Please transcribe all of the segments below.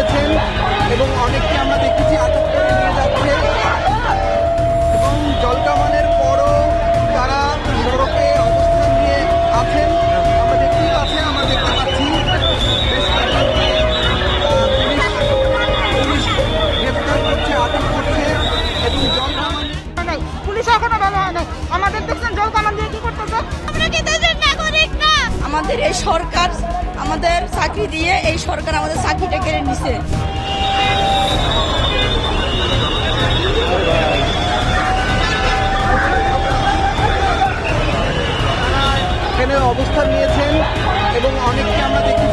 দিয়েছেন এবং অনেককে আমরা দেখেছি আটক করে নিয়ে যাচ্ছে। এবং জলকামানের পরও তারা সড়কে অবস্থান নিয়ে আছেন। আমরা দেখতেই পাচ্ছি আমরা দেখতে পাচ্ছি। পুলিশ গ্রেফতার করছে আটক করছে এবং জলকামান পুলিশ এখনও ভালো হয় না আমাদের দেখছেন জলকামান দিয়ে কি করতেছে? আমাদের এই সরকার আমাদের চাকরি দিয়ে এই সরকার আমাদের চাকরিটা কেড়ে নিছে। অবস্থান নিয়েছেন এবং অনেককে আমরা দেখেছি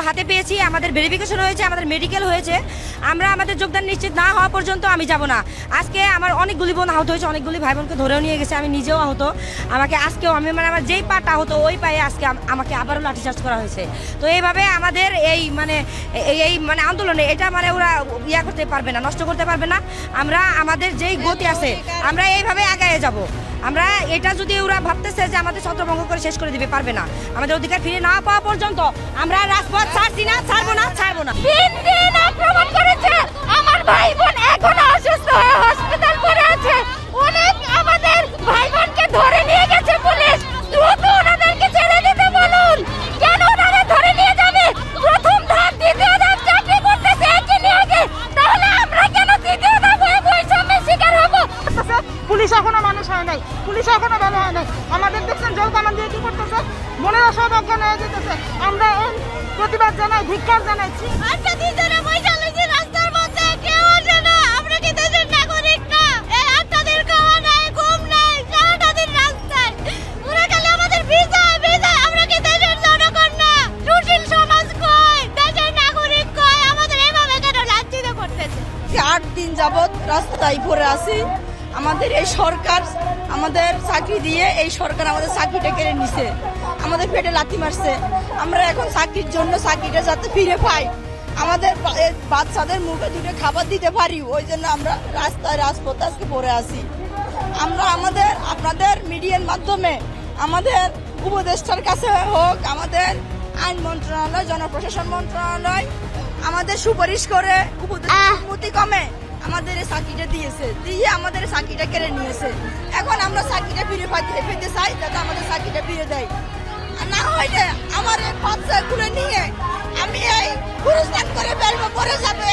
হাতে পেয়েছি, আমাদের ভেরিফিকেশন হয়েছে, আমাদের মেডিকেল হয়েছে। আমরা আমাদের যোগদান নিশ্চিত না হওয়া পর্যন্ত আমি যাব না। আজকে আমার অনেকগুলি বোন আহত হয়েছে, অনেকগুলি ভাই বোনকে ধরেও নিয়ে গেছে, আমি নিজেও আহত। আমাকে আজকেও আমি মানে আমার যেই পাটা আহত, ওই পায়ে আজকে আমাকে আবারও লাঠিচার্জ করা হয়েছে। তো এইভাবে আমাদের এই মানে এই- মানে আন্দোলনে এটা মানে ওরা ইয়া করতে পারবে না, নষ্ট করতে পারবে না। আমরা আমাদের যেই গতি আছে, আমরা এইভাবে আগায় যাব। আমরা এটা যদি ওরা ভাবতেছে যে আমাদের ছত্রভঙ্গ করে শেষ করে দিবে, পারবে না। আমাদের অধিকার ফিরে না পাওয়া পর্যন্ত আমরা রাজপথ ছাড়ছি না, ছাড়বো না ছাড়বো না। এখনও ভালো হয় নাই। আমাদের দেখছেন জল কামান দিয়ে কি করতেছে? বোনেরা সব অজ্ঞান হয়ে যেতেছে। আমরা এই প্রতিবাদ জানাই ধিক্কার জানাইছি দিন ধরে রয়েছি রাস্তার মধ্যে কেউ আসে না। আমরা কি দেশের নাগরিক না? এই আটটা দিন খাওয়া নাই ঘুম নাই সারাটা দিন রাস্তায়। ওরা খালি আমাদের ভিজা ভিজা আমরা কি দেশের জনগণ না? সুশীল সমাজ কয় দেশের নাগরিক কয় আমাদের এভাবে কেন লাঞ্ছিত করতেছে? আট দিন যাবৎ রাস্তায় পড়ে আছি আমাদের এই সরকার আমাদের চাকরি দিয়ে এই সরকার আমাদের চাকরিটা কেড়ে নিছে। আমাদের পেটে লাথি মারছে। আমরা এখন চাকরির জন্য চাকরিটা যাতে ফিরে পাই। আমাদের বাচ্চাদের মুখে দুটো খাবার দিতে পারি ওই জন্য আমরা রাস্তায় রাজপথে আজকে পড়ে আছি। আমরা আমাদের আপনাদের মিডিয়ার মাধ্যমে আমাদের উপদেষ্টার কাছে হোক আমাদের আইন মন্ত্রণালয় জনপ্রশাসন মন্ত্রণালয় আমাদের সুপারিশ করে উপদেষ্টা কমে। আমাদের এই দিয়েছে, দিয়ে আমাদের চাকরিটা কেড়ে নিয়েছে। এখন আমরা চাকরিটা ফিরে পাইতে পেতে চাই, যাতে আমাদের চাকরিটা ফিরে দেয়। না হইলে আমার এই বাচ্চা খুলে নিয়ে আমি এই গুরুস্থান করে বেরবো পরে যাবে।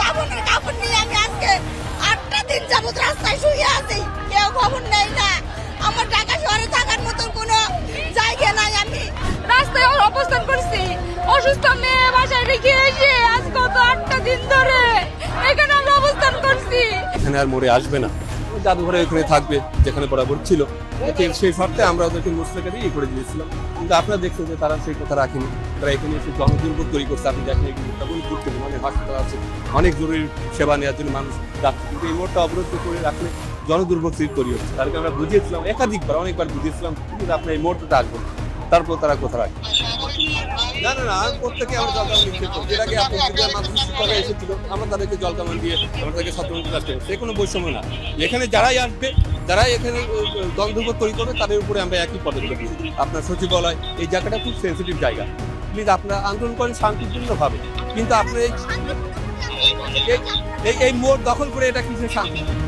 কাপড়ের কাপড় নিয়ে আমি আজকে আটটা দিন যাবত রাস্তায় শুয়ে আছি। কেউ খবর নেই না। আমার ঢাকা শহরে থাকার মতন কোনো জায়গা নাই। আমি রাস্তায় অবস্থান করছি। অসুস্থ মেয়ে আর মোড়ে আসবে না। জাদুঘরে ওখানে থাকবে, যেখানে বরাবর ছিল। সেই শর্তে আমরা ওদেরকে মুসলিকে দিয়ে করে দিয়েছিলাম। কিন্তু আপনারা দেখছেন যে তারা সেই কথা রাখেনি। তারা এখানে এসে জনদুর্ভোগ তৈরি করছে। আপনি দেখেন এগুলো গুরুত্বপূর্ণ অনেক হাসপাতাল আছে। অনেক জরুরি সেবা নেওয়ার জন্য মানুষ যাচ্ছে। কিন্তু এই মোড়টা অবরোধ করে রাখলে জনদুর্ভোগ তৈরি হচ্ছে। তাদেরকে আমরা বুঝিয়েছিলাম, একাধিকবার, অনেকবার বুঝিয়েছিলাম, কিন্তু আপনার এই মোড়টা আসবেন তারপর তারা কোথা রাখবে না না না প্রত্যেকে আমরা জলকামান নিক্ষেপ করছি এর আগে আপনি যদি মানুষ শিক্ষকরা এসেছিল, আমরা তাদেরকে জলকামান দিয়ে আমরা তাদেরকে সতর্ক রাখতে সে কোনো বৈষম্য না। এখানে যারাই আসবে, যারাই এখানে দ্বন্দ্ব তৈরি করবে, তাদের উপরে আমরা একই পদক্ষেপ নিই আপনার সচিবালয়, এই জায়গাটা খুব সেন্সিটিভ জায়গা। প্লিজ আপনারা আন্দোলন করেন শান্তিপূর্ণভাবে। কিন্তু আপনার এই এই- মোড় দখল করে এটা কিসের শান্তি?